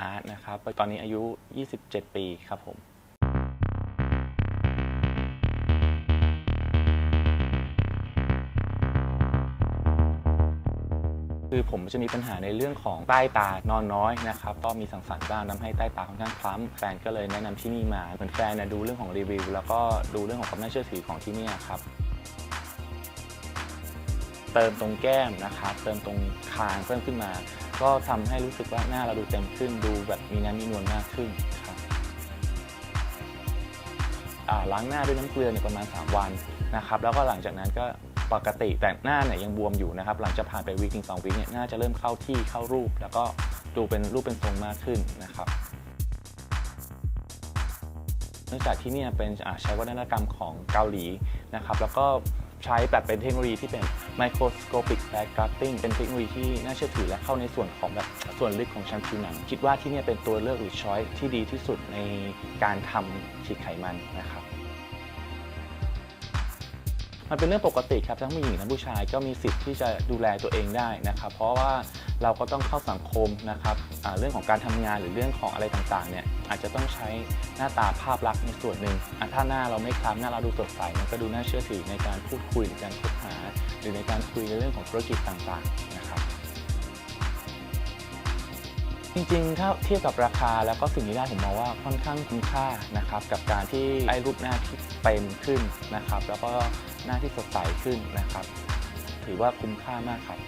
อาร์ตนะครับ ตอนนี้อายุ 27 ปีครับผมคือผมจะมีปัญหาในเรื่องของใต้ตานอนน้อยนะครับก็มีสังสรรค์บ้างทำให้ใต้ตาค่อนข้างคล้ำแฟนก็เลยแนะนำที่นี่มาเหมือนแฟนเนี่ยดูเรื่องของรีวิว แล้วก็ดูเรื่องของความน่าเชื่อถือของที่นี่ครับ เติมตรงแก้มนะครับเติมตรงคางเพิ่มขึ้นมา ก็ทำให้รู้สึกว่าหน้าเราดูเต็มขึ้นดูแบบมีน้ำมีนวลมากขึ้นครับล้างหน้าด้วยน้ำเกลือเนี่ยประมาณ 3 วันนะครับแล้วก็หลังจากนั้นก็ปกติแต่หน้าเนี่ยยังบวมอยู่นะครับหลังจากผ่านไปวีคถึงสองวีคเนี่ยหน้าจะเริ่มเข้าที่เข้ารูป แล้วก็ดูเป็นรูปเป็นทรงมากขึ้นนะครับเนื่องจากที่นี่เป็นใช้วัฒนธรรมของเกาหลีนะครับ แล้วก็ ใช้แบบเป็นเทคโนโลยีที่เป็น microscopic fat grafting เป็นเทคโนโลยีที่น่าเชื่อถือและเข้าในส่วนของแบบส่วนลึกของชั้นผิวหนัง คิดว่าที่นี่เป็นตัวเลือกหรือช้อยที่ดีที่สุดในการทำฉีดไขมันนะครับมันเป็นเรื่องปกติครับทั้งผู้หญิงทั้งผู้ชายก็มีสิทธิ์ที่จะดูแลตัวเองได้นะครับเพราะว่า เราก็ต้องเข้าสังคมนะครับเรื่องของการทำงานหรือเรื่องของอะไรต่างๆเนี่ยอาจจะต้องใช้หน้าตาภาพลักษณ์ในส่วนหนึ่งถ้าหน้าเราไม่คล้ำหน้าเราดูสดใสมันก็ดูน่าเชื่อถือในการพูดคุยหรือการคบหา หรือในการคุยในเรื่องของธุรกิจต่างๆนะครับจริงๆ ถ้าเทียบกับราคาแล้วก็สิ่งที่ได้ผมมองว่าค่อนข้างคุ้มค่านะครับกับการที่ได้รูปหน้าที่เต็มขึ้นนะครับ แล้วก็หน้าที่สดใสขึ้นนะครับ ถือว่าคุ้มค่ามากครับ